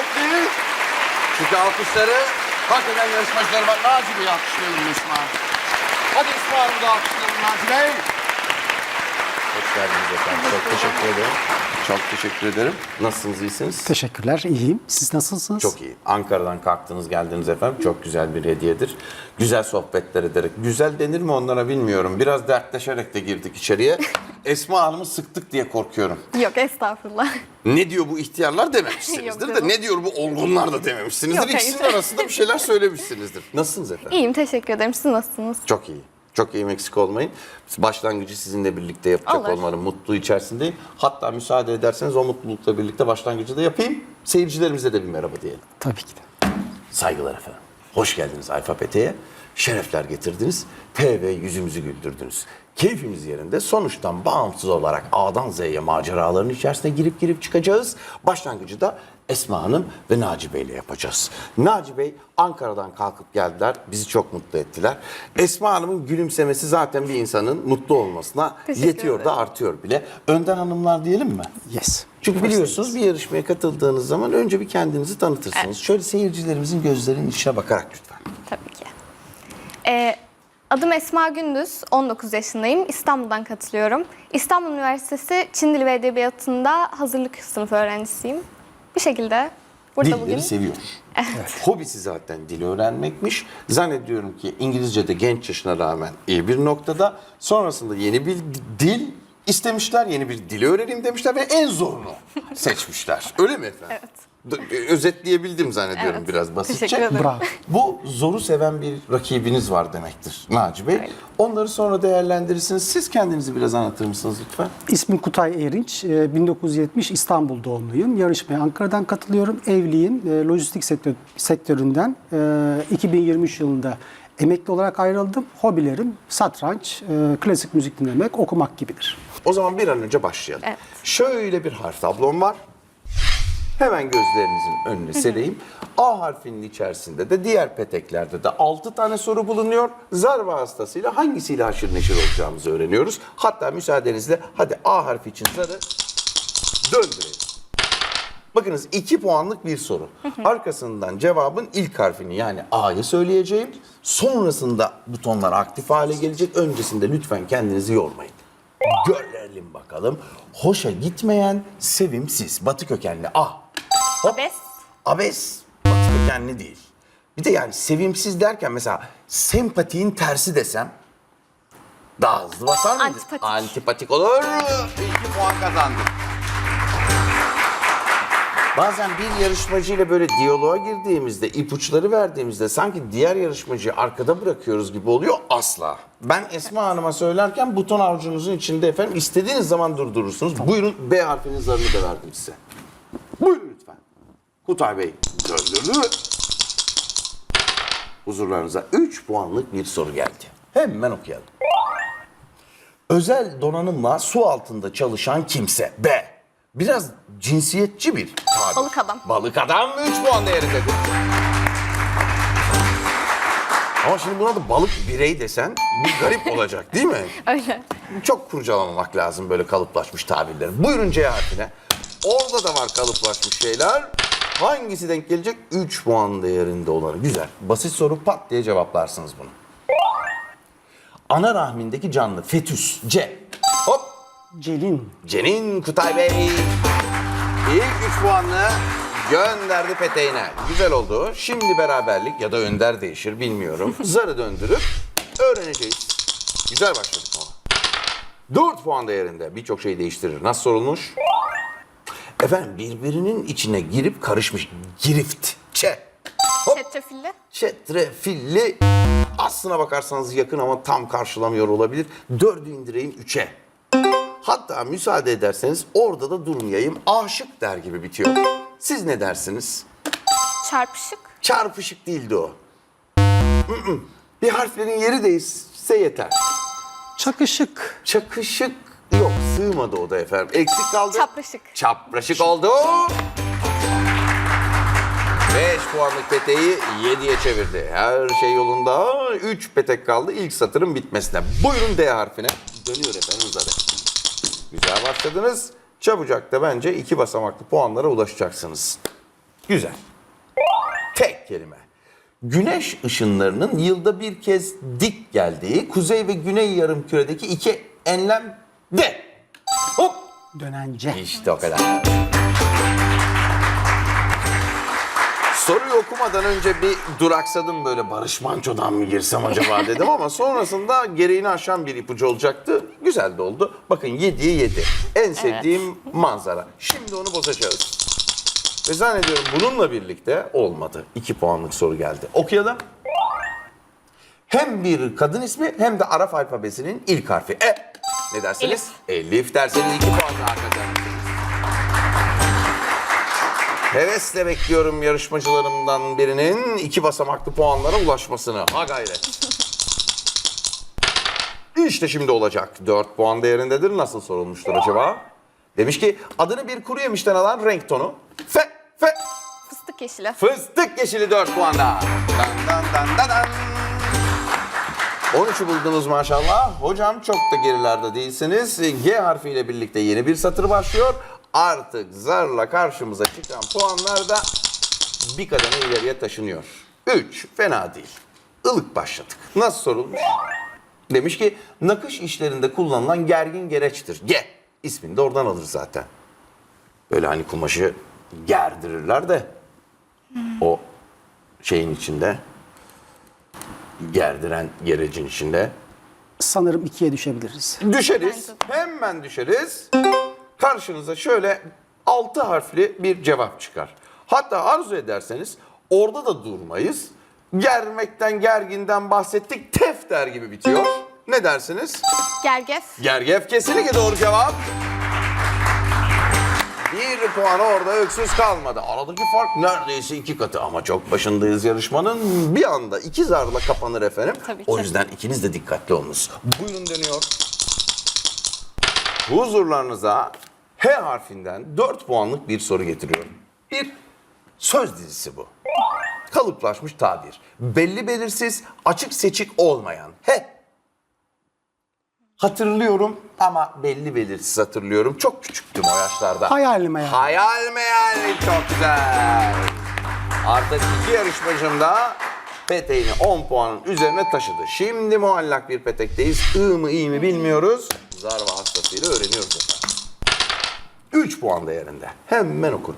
kuvvetli. Çünkü alkışları hak eden yarışmacıları var. Naci Bey'i alkışlayalım Esma. Hadi Esma Hanım'ı da alkışlayalım Naci Bey. Hoş geldiniz efendim. Çok teşekkür ederim. Çok teşekkür ederim. Nasılsınız, iyisiniz? Teşekkürler, iyiyim. Siz nasılsınız? Çok iyi. Ankara'dan kalktınız geldiniz efendim. Çok güzel bir hediyedir. Güzel sohbetler ederek. Güzel denir mi onlara bilmiyorum. Biraz dertleşerek de girdik içeriye. Esma Hanım'ı sıktık diye korkuyorum. Yok estağfurullah. Ne diyor bu ihtiyarlar Yok dememişsinizdir de canım. ne diyor bu olgunlar da dememişsinizdir. Yok, hayır. İkisinin arasında bir şeyler söylemişsinizdir. Nasılsınız efendim? İyiyim teşekkür ederim. Siz nasılsınız? Çok iyi. Çok iyi eksik olmayın. Başlangıcı sizinle birlikte yapacak Olur. olmanın mutlu içerisindeyim. Hatta müsaade ederseniz o mutlulukla birlikte başlangıcı da yapayım. Seyircilerimize de bir merhaba diyelim. Tabii ki de. Saygılar efendim. Hoş geldiniz Alfabete'ye. Şerefler getirdiniz. TV yüzümüzü güldürdünüz. Keyfimiz yerinde sonuçtan bağımsız olarak A'dan Z'ye maceraların içerisine girip girip çıkacağız. Başlangıcı da Esma Hanım ve Naci Bey ile yapacağız. Naci Bey Ankara'dan kalkıp geldiler. Bizi çok mutlu ettiler. Esma Hanım'ın gülümsemesi zaten bir insanın mutlu olmasına Teşekkür yetiyor da ederim. artıyor bile. Önden hanımlar diyelim mi? Yes. Çünkü biliyorsunuz bir yarışmaya katıldığınız zaman önce bir kendinizi tanıtırsınız. Evet. Şöyle seyircilerimizin gözlerinin içine bakarak lütfen. Tabii ki. Ee, adım Esma Gündüz. 19 yaşındayım. İstanbul'dan katılıyorum. İstanbul Üniversitesi Çin Dili ve Edebiyatı'nda hazırlık sınıfı öğrencisiyim. Bir şekilde burada Dilleri bugün... seviyor. Hobisi zaten dil öğrenmekmiş. Zannediyorum ki İngilizce'de genç yaşına rağmen iyi bir noktada. Sonrasında yeni bir dil istemişler. Yeni bir dil öğreneyim demişler ve en zorunu seçmişler. Öyle mi efendim? Evet. D- Özetleyebildim zannediyorum Evet. biraz basitçe. Bravo. Bu zoru seven bir rakibiniz var demektir Naci Bey. Öyle. Onları sonra değerlendirirsiniz. Siz kendinizi biraz anlatır mısınız lütfen? İsmim Kutay Erinç. Ee, 1970 İstanbul doğumluyum. Yarışmaya Ankara'dan katılıyorum. Evliyim. Ee, Lojistik sektör, sektöründen e, 2023 yılında emekli olarak ayrıldım. Hobilerim satranç, e, klasik müzik dinlemek, okumak gibidir. O zaman bir an önce başlayalım. Evet. Şöyle bir harf tablom var. Hemen gözlerinizin önüne sereyim. A harfinin içerisinde de diğer peteklerde de 6 tane soru bulunuyor. Zar vasıtasıyla hangisiyle haşır neşir olacağımızı öğreniyoruz. Hatta müsaadenizle hadi A harfi için zarı döndürelim. Bakınız 2 puanlık bir soru. Arkasından cevabın ilk harfini yani A'yı söyleyeceğim. Sonrasında butonlar aktif hale gelecek. Öncesinde lütfen kendinizi yormayın. Görelim bakalım. Hoşa gitmeyen sevimsiz batı kökenli A. Hop. Abes. Abes batı kökenli değil. Bir de yani sevimsiz derken mesela sempatiğin tersi desem daha hızlı basar mıydı? Antipatik. Antipatik olur. İki puan kazandık. Bazen bir yarışmacıyla böyle diyaloğa girdiğimizde, ipuçları verdiğimizde sanki diğer yarışmacıyı arkada bırakıyoruz gibi oluyor. Asla. Ben Esma Hanım'a söylerken buton avucunuzun içinde efendim istediğiniz zaman durdurursunuz. Buyurun B harfinin zarını da verdim size. Buyurun. Kutay Bey döndürdü. Huzurlarınıza 3 puanlık bir soru geldi. Hemen okuyalım. Özel donanımla su altında çalışan kimse. B. Biraz cinsiyetçi bir tabir. Balık adam. Balık adam 3 puan değerindedir. Ama şimdi buna da balık birey desen bir garip olacak değil mi? Öyle. Çok kurcalamamak lazım böyle kalıplaşmış tabirleri. Buyurun C harfine. Orada da var kalıplaşmış şeyler. Hangisi denk gelecek? 3 puan değerinde olanı. Güzel. Basit soru pat diye cevaplarsınız bunu. Ana rahmindeki canlı fetüs C. Hop. Celin. Cenin Kutay Bey. İlk 3 puanlı gönderdi peteğine. Güzel oldu. Şimdi beraberlik ya da önder değişir bilmiyorum. Zarı döndürüp öğreneceğiz. Güzel başladık ama. 4 puan değerinde birçok şey değiştirir. Nasıl sorulmuş? Efendim birbirinin içine girip karışmış. Girift. Çe. Hop. Çetrefilli. Çetrefilli. Aslına bakarsanız yakın ama tam karşılamıyor olabilir. Dördü indireyim üçe. Hatta müsaade ederseniz orada da durmayayım. Aşık der gibi bitiyor. Siz ne dersiniz? Çarpışık. Çarpışık değildi o. Mm-mm. Bir harflerin yeri değişse yeter. Çakışık. Çakışık sığmadı o da efendim. Eksik kaldı. Çapraşık. Çapraşık oldu. 5 puanlık peteği 7'ye çevirdi. Her şey yolunda. 3 petek kaldı ilk satırın bitmesine. Buyurun D harfine. Dönüyor efendim zarı. Güzel başladınız. Çabucak da bence iki basamaklı puanlara ulaşacaksınız. Güzel. Tek kelime. Güneş ışınlarının yılda bir kez dik geldiği kuzey ve güney yarımküredeki iki enlem de. Hop. Dönence. İşte o kadar. Soruyu okumadan önce bir duraksadım böyle Barış Manço'dan mı girsem acaba dedim ama sonrasında gereğini aşan bir ipucu olacaktı. Güzel de oldu. Bakın 7'ye 7. En sevdiğim manzara. Şimdi onu bozacağız. Ve zannediyorum bununla birlikte olmadı. 2 puanlık soru geldi. Okuyalım. Hem bir kadın ismi hem de Arap alfabesinin ilk harfi. E. Ne dersiniz? Elif, derseniz 2 puan daha kazanırsınız. Hevesle bekliyorum yarışmacılarımdan birinin iki basamaklı puanlara ulaşmasını. Ha gayret. İşte şimdi olacak. 4 puan değerindedir. Nasıl sorulmuştur acaba? Demiş ki adını bir kuru yemişten alan renk tonu. Fe, fe, Fıstık yeşili. Fıstık yeşili 4 puanda. Dan dan dan dan dan. 13'ü buldunuz maşallah. Hocam çok da gerilerde değilsiniz. G harfiyle birlikte yeni bir satır başlıyor. Artık zarla karşımıza çıkan puanlar da bir kademe ileriye taşınıyor. 3 fena değil. Ilık başladık. Nasıl sorulmuş? Demiş ki nakış işlerinde kullanılan gergin gereçtir. G. İsmini de oradan alır zaten. Böyle hani kumaşı gerdirirler de o şeyin içinde gerdiren gerecin içinde Sanırım ikiye düşebiliriz. düşeriz. Hemen düşeriz. Karşınıza şöyle altı harfli bir cevap çıkar. Hatta arzu ederseniz orada da durmayız. Germekten, gerginden bahsettik. Tef der gibi bitiyor. Ne dersiniz? Gergef. Gergef kesinlikle doğru cevap. Bir puan orada öksüz kalmadı. Aradaki fark neredeyse iki katı ama çok başındayız yarışmanın. Bir anda iki zarla kapanır efendim. Tabii O ki. yüzden ikiniz de dikkatli olunuz. Buyurun dönüyor. Huzurlarınıza H harfinden 4 puanlık bir soru getiriyorum. Bir söz dizisi bu. Kalıplaşmış tabir. Belli belirsiz, açık seçik olmayan. He Hatırlıyorum ama belli belirsiz hatırlıyorum. Çok küçüktüm o yaşlarda. Hayal meyal. Hayal meyal çok güzel. Artık iki yarışmacım da peteğini 10 puanın üzerine taşıdı. Şimdi muallak bir petekteyiz. I mı iyi mi bilmiyoruz. Zar vasıtasıyla öğreniyoruz efendim. 3 puan değerinde. Hemen okun.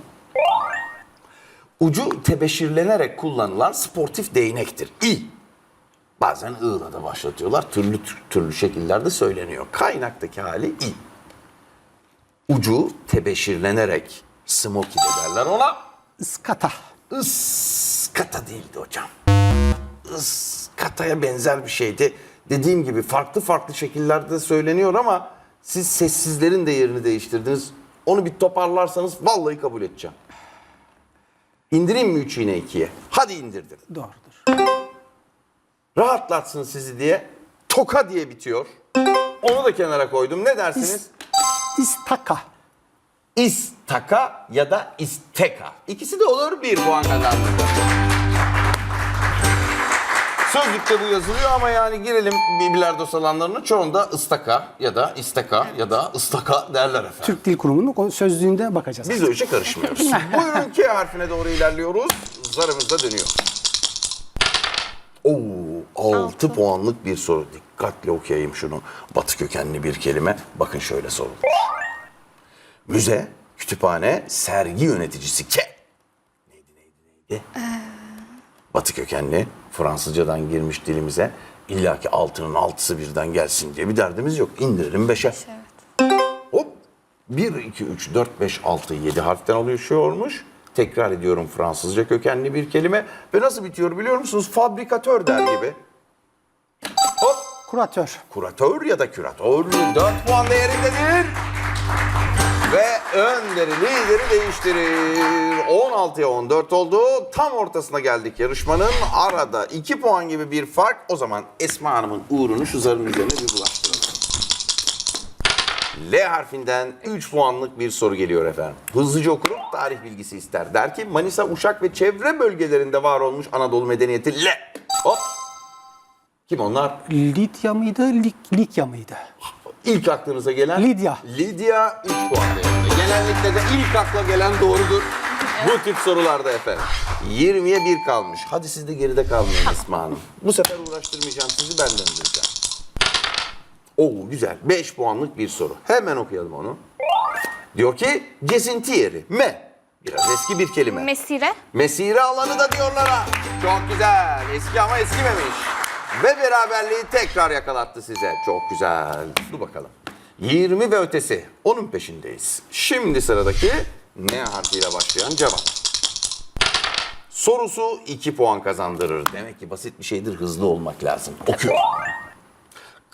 Ucu tebeşirlenerek kullanılan sportif değnektir. İ. Bazen ığla da başlatıyorlar. Türlü türlü şekillerde söyleniyor. Kaynaktaki hali i. Ucu tebeşirlenerek smoky de derler ona. Iskata. Iskata değildi hocam. Iskataya benzer bir şeydi. Dediğim gibi farklı farklı şekillerde söyleniyor ama siz sessizlerin de yerini değiştirdiniz. Onu bir toparlarsanız vallahi kabul edeceğim. İndireyim mi 3 yine 2'ye? Hadi indirdim. Doğrudur. Rahatlatsın sizi diye toka diye bitiyor. Onu da kenara koydum. Ne dersiniz? İstaka. İstaka ya da isteka. İkisi de olur bir puan kazandı. Sözlükte bu yazılıyor ama yani girelim bilardo salonlarına çoğunda ıstaka ya da isteka ya da ıstaka derler efendim. Türk Dil Kurumu'nun o sözlüğünde bakacağız. Biz o işe karışmıyoruz. Buyurun K harfine doğru ilerliyoruz. Zarımız da dönüyor. Oo, 6 puanlık bir soru. Dikkatli okuyayım şunu. Batı kökenli bir kelime. Bakın şöyle sorulmuş. Müze, kütüphane, sergi yöneticisi K. Neydi neydi neydi? Batı kökenli, Fransızcadan girmiş dilimize. İlla ki altının altısı birden gelsin diye bir derdimiz yok. İndirelim beşe. Hop. 1, 2, 3, 4, 5, 6, 7 harften oluşuyormuş. Tekrar ediyorum Fransızca kökenli bir kelime. Ve nasıl bitiyor biliyor musunuz? Fabrikatör der gibi. Hop. Kuratör. Kuratör ya da küratör 4 puan değerindedir. Ve önderi lideri değiştirir. 16'ya 14 oldu. Tam ortasına geldik yarışmanın. Arada 2 puan gibi bir fark. O zaman Esma Hanım'ın uğrunu şu zarın üzerine bir bulaştıralım. L harfinden 3 puanlık bir soru geliyor efendim. Hızlıca okurum tarih bilgisi ister. Der ki Manisa, Uşak ve çevre bölgelerinde var olmuş Anadolu medeniyeti L. Hop. Kim onlar? Lidya mıydı? Lik, Likya mıydı? İlk aklınıza gelen? Lidya. Lidya 3 puan değerinde. Genellikle de ilk akla gelen doğrudur. Bu tip sorularda efendim. 20'ye 1 kalmış. Hadi siz de geride kalmayın Esma Hanım. Bu sefer uğraştırmayacağım sizi ben döndüreceğim. Oo güzel. 5 puanlık bir soru. Hemen okuyalım onu. Diyor ki gezinti yeri. Me. Biraz eski bir kelime. Mesire. Mesire alanı da diyorlar ha. Çok güzel. Eski ama eskimemiş. Ve beraberliği tekrar yakalattı size. Çok güzel. Dur bakalım. 20 ve ötesi. Onun peşindeyiz. Şimdi sıradaki N harfiyle başlayan cevap. Sorusu 2 puan kazandırır. Demek ki basit bir şeydir. Hızlı olmak lazım. Okuyor.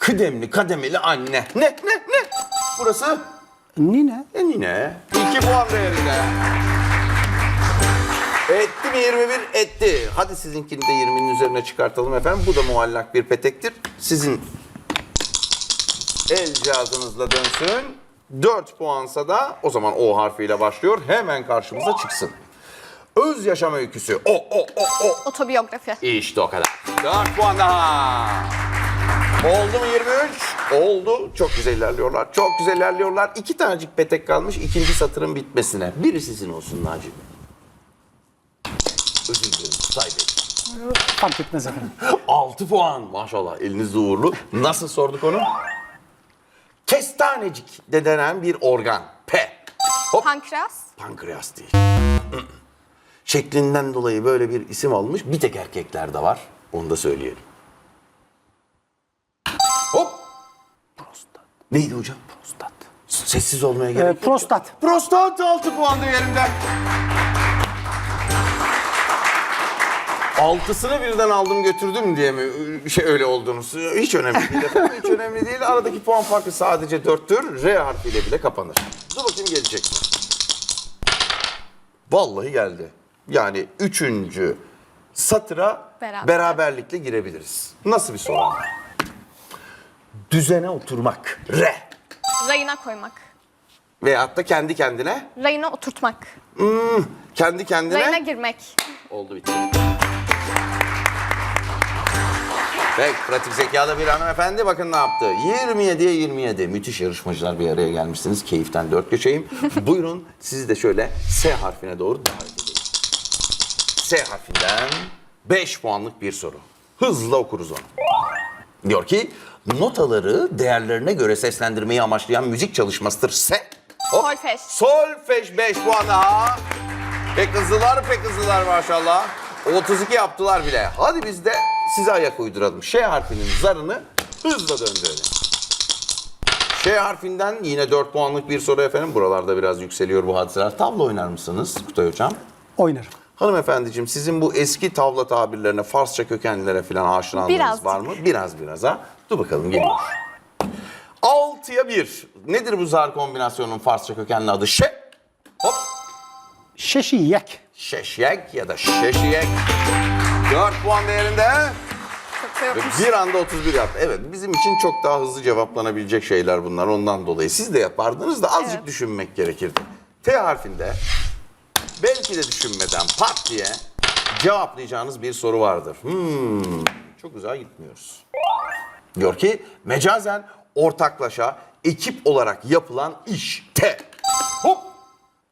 Kıdemli kademeli anne. Ne ne ne? Burası Nine. e yine 2 puan değerinde. Etti mi 21? Etti. Hadi sizinkini de 20'nin üzerine çıkartalım efendim. Bu da muallak bir petektir. Sizin el cihazınızla dönsün. 4 puansa da o zaman O harfiyle başlıyor. Hemen karşımıza çıksın. Öz yaşam öyküsü. O, o, o, o. Otobiyografi. İşte o kadar. 4 puan daha. Oldu mu 23? Oldu. Çok güzel ilerliyorlar. Çok güzel ilerliyorlar. İki tanecik petek kalmış ikinci satırın bitmesine. Biri sizin olsun Naci. Özür dilerim. Saygı. Fark etmez efendim. 6 puan. Maşallah eliniz uğurlu. Nasıl sorduk onu? Kestanecik de denen bir organ. P. Hop. Pankreas. Pankreas değil. Şeklinden dolayı böyle bir isim almış. Bir tek erkeklerde var. Onu da söyleyelim. Neydi hocam? Prostat. Sessiz olmaya gerek Ee, yok. prostat. Prostat 6 puan değerinde. Altısını birden aldım götürdüm diye mi şey öyle oldunuz? Hiç önemli değil efendim. Hiç önemli değil. Aradaki puan farkı sadece dörttür. R harfiyle bile kapanır. Dur bakayım gelecek mi? Vallahi geldi. Yani üçüncü satıra Beraber. beraberlikle girebiliriz. Nasıl bir soru? Düzene oturmak. R. Rayına koymak. Veyahut da kendi kendine, Rayına oturtmak. kendi kendine Rayına girmek. oldu bitti. Peki pratik zekalı bir hanımefendi bakın ne yaptı. 27'ye 27. Müthiş yarışmacılar bir araya gelmişsiniz. Keyiften dört geçeyim. Buyurun sizi de şöyle S harfine doğru davet edeyim. S harfinden 5 puanlık bir soru. Hızla okuruz onu. Diyor ki notaları değerlerine göre seslendirmeyi amaçlayan müzik çalışmasıdır. S. Hop. Solfej. Solfej 5 puan daha. Pek hızlılar pek hızlılar maşallah. 32 yaptılar bile. Hadi biz de size ayak uyduralım. Ş harfinin zarını hızla döndürelim. Ş harfinden yine 4 puanlık bir soru efendim. Buralarda biraz yükseliyor bu hadiseler. Tavla oynar mısınız Kutay Hocam? Oynarım. Hanımefendiciğim sizin bu eski tavla tabirlerine, Farsça kökenlilere falan aşinalığınız Birazcık. var mı? Biraz biraz ha. Dur bakalım geliyor. 6'ya 1. Nedir bu zar kombinasyonunun Farsça kökenli adı? Şe. Hop. Şeşiyek. Şeşyek ya da şeşiyek. 4 puan değerinde. Ve bir anda 31 yaptı. Evet bizim için çok daha hızlı cevaplanabilecek şeyler bunlar ondan dolayı. Siz de yapardınız da azıcık Evet. düşünmek gerekirdi. T harfinde belki de düşünmeden pat diye cevaplayacağınız bir soru vardır. Hmm, çok uzağa gitmiyoruz. Diyor ki mecazen ortaklaşa ekip olarak yapılan iş. T. Hop.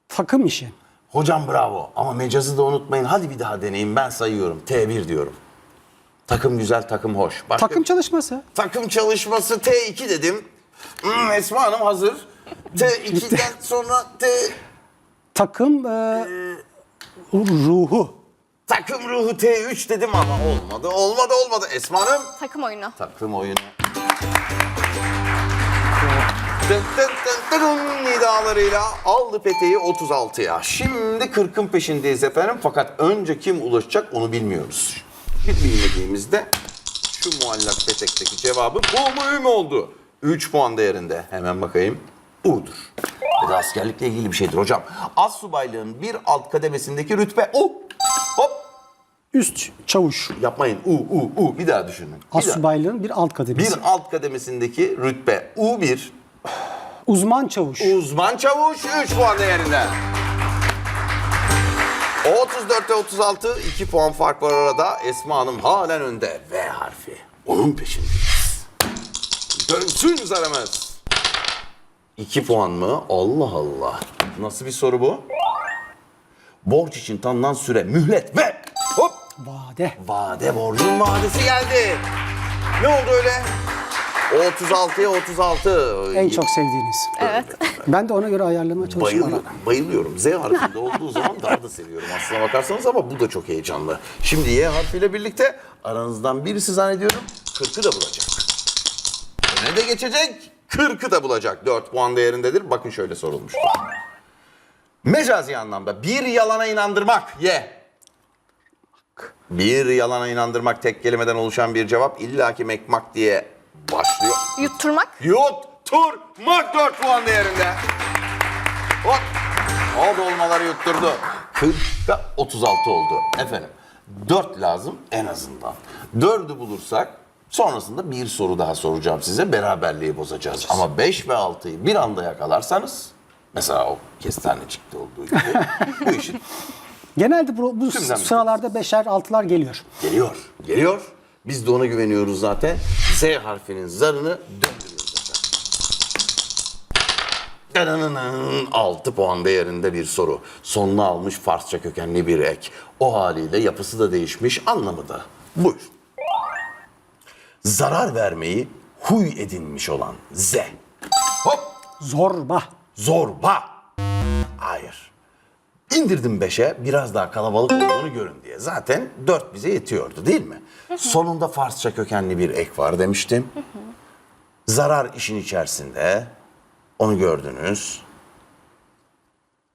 Takım işi. Hocam bravo ama mecazı da unutmayın. Hadi bir daha deneyin ben sayıyorum. T1 diyorum. Takım güzel, takım hoş. Başka Takım çalışması. Takım çalışması T2 dedim. Hmm, Esma Hanım hazır. T2'den sonra T... Takım e, ruhu. Takım ruhu T3 dedim ama olmadı, olmadı, olmadı. Esma Hanım. Takım oyunu. Takım oyunu. Tın tın tın tın nidalarıyla aldı peteği 36'ya. Şimdi 40'ın peşindeyiz efendim. Fakat önce kim ulaşacak onu bilmiyoruz. Bir bilmediğimizde şu muallak petekteki cevabı bu mu ü mü oldu? 3 puan değerinde. Hemen bakayım. U'dur. Ya da askerlikle ilgili bir şeydir hocam. Az subaylığın bir alt kademesindeki rütbe U. Hop. Üst çavuş. Yapmayın. U, U, U. Bir daha düşünün. Bir daha. Asubaylığın bir alt kademesi. Bir alt kademesindeki rütbe U1, Uzman çavuş. uzman çavuş 3 puan değerinde. 34'te 36, 2 puan fark var arada. Esma Hanım halen önde. V harfi. Onun peşindeyiz. Dönsün zarımız. 2 puan mı? Allah Allah. Nasıl bir soru bu? Borç için tanınan süre, mühlet ve hop Vade. vade borcun vadesi geldi. Ne oldu öyle? 36'ya 36. En çok sevdiğiniz. Evet. Ben de ona göre ayarlamaya çalışıyorum. Bayılıyorum, bayılıyorum. Z harfinde olduğu zaman daha da seviyorum aslına bakarsanız ama bu da çok heyecanlı. Şimdi Y harfiyle birlikte aranızdan birisi zannediyorum 40'ı da bulacak. Öne de geçecek, 40'ı da bulacak. 4 puan değerindedir. Bakın şöyle sorulmuştur. Mecazi anlamda bir yalana inandırmak. Y. Bir yalana inandırmak tek kelimeden oluşan bir cevap illaki mekmak diye başlıyor. Yutturmak. Yutturmak 4 puan değerinde. Hop. O dolmaları yutturdu. 40'ta 36 oldu. Efendim 4 lazım en azından. 4'ü bulursak sonrasında bir soru daha soracağım size. Beraberliği bozacağız. Ama 5 ve 6'yı bir anda yakalarsanız mesela o kestanecikte olduğu gibi bu işin Genelde bu, bu Tümden sıralarda beşer altılar geliyor. Geliyor, geliyor. Biz de ona güveniyoruz zaten. Z harfinin zarını döndürüyoruz. Dananının 6 puan değerinde bir soru. Sonuna almış Farsça kökenli bir ek. O haliyle yapısı da değişmiş, anlamı da. Buyur. Zarar vermeyi huy edinmiş olan Z. Hop! Zorba. Zorba. Hayır. İndirdim 5'e biraz daha kalabalık olduğunu görün diye. Zaten 4 bize yetiyordu değil mi? Sonunda Farsça kökenli bir ek var demiştim. Zarar işin içerisinde. Onu gördünüz.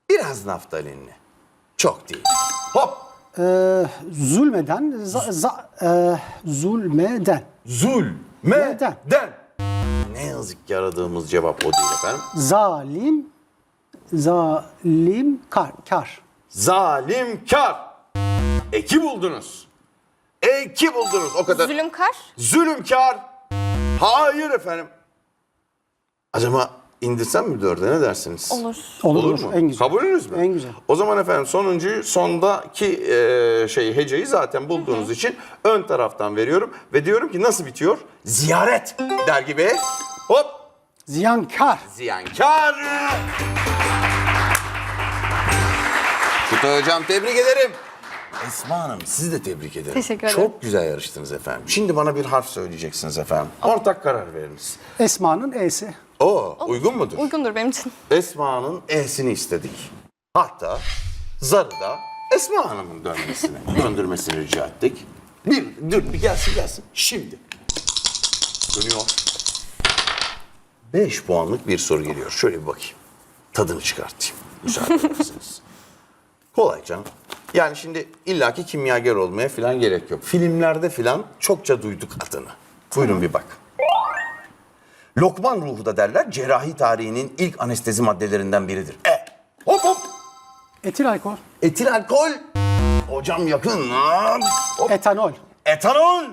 Biraz naftalinli. Çok değil. Hop. Ee, zulmeden. Za, za, e, zulmeden. Zulmeden. Ne yazık ki aradığımız cevap o değil efendim. Zalim. Zalim kar. Kar. Zalimkar. Eki buldunuz. Eki buldunuz. O kadar. Zulümkar. Zulümkar. Hayır efendim. Acaba indirsem mi dörde ne dersiniz? Olur. Olur, Olur mu? En güzel. Kabulünüz mü? En güzel. O zaman efendim sonuncuyu sondaki e, şey heceyi zaten bulduğunuz için ön taraftan veriyorum ve diyorum ki nasıl bitiyor? Ziyaret der gibi. Hop Ziyankar. ziyankar. Kutu hocam tebrik ederim. Esma Hanım sizi de tebrik ederim. Teşekkür ederim. Çok güzel yarıştınız efendim. Şimdi bana bir harf söyleyeceksiniz efendim. Ortak karar veriniz. Esma'nın E'si. Oo, uygun mudur? Uygundur benim için. Esma'nın E'sini istedik. Hatta zarı da Esma Hanım'ın dönmesini, döndürmesini rica ettik. Bir, dur bir gelsin gelsin. Şimdi. Dönüyor. 5 puanlık bir soru geliyor. Şöyle bir bakayım. Tadını çıkartayım. Müsaade ederseniz. Kolay canım. Yani şimdi illaki kimyager olmaya falan gerek yok. Filmlerde falan çokça duyduk adını. Buyurun bir bak. Lokman ruhu da derler cerrahi tarihinin ilk anestezi maddelerinden biridir. E. Hop hop. Etil alkol. Etil alkol. Hocam yakın. lan. Hop. Etanol. Etanol.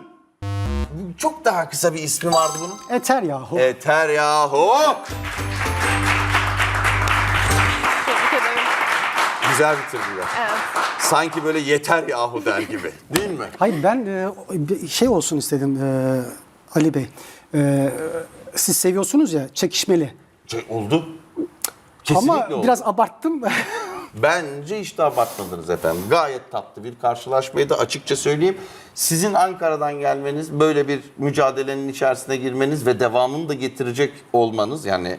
Çok daha kısa bir ismi vardı bunun. Eter yahu. Eter yahu. Güzel bitirdiler. Evet. Sanki böyle yeter yahu der gibi. Değil mi? Hayır ben e, şey olsun istedim e, Ali Bey. E, siz seviyorsunuz ya çekişmeli. Şey, oldu. Kesinlikle Ama oldu. biraz abarttım. Bence hiç de abartmadınız efendim. Gayet tatlı bir karşılaşmaydı açıkça söyleyeyim. Sizin Ankara'dan gelmeniz, böyle bir mücadelenin içerisine girmeniz ve devamını da getirecek olmanız yani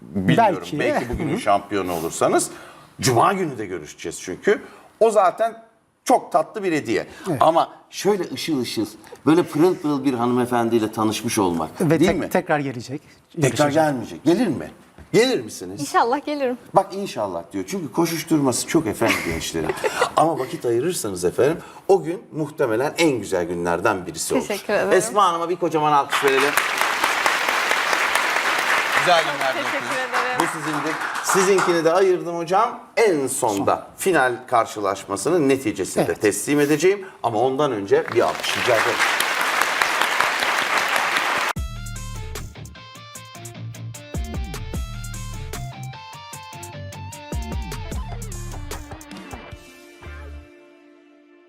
bilmiyorum Belki. belki, bugünün şampiyonu olursanız Cuma günü de görüşeceğiz çünkü. O zaten çok tatlı bir hediye. Ama şöyle ışıl ışıl, böyle pırıl pırıl bir hanımefendiyle tanışmış olmak Ve değil tek- mi? tekrar gelecek. Tekrar gelmeyecek. Gelir mi? Gelir misiniz? İnşallah gelirim. Bak inşallah diyor. Çünkü koşuşturması çok efendim gençlerin. Ama vakit ayırırsanız efendim o gün muhtemelen en güzel günlerden birisi olur. Teşekkür ederim. Esma Hanım'a bir kocaman alkış verelim. Güzel günler Teşekkür ederim. Bu sizindir. Sizinkini de ayırdım hocam. En sonda final karşılaşmasının neticesini de teslim edeceğim. Ama ondan önce bir alkış rica ederim.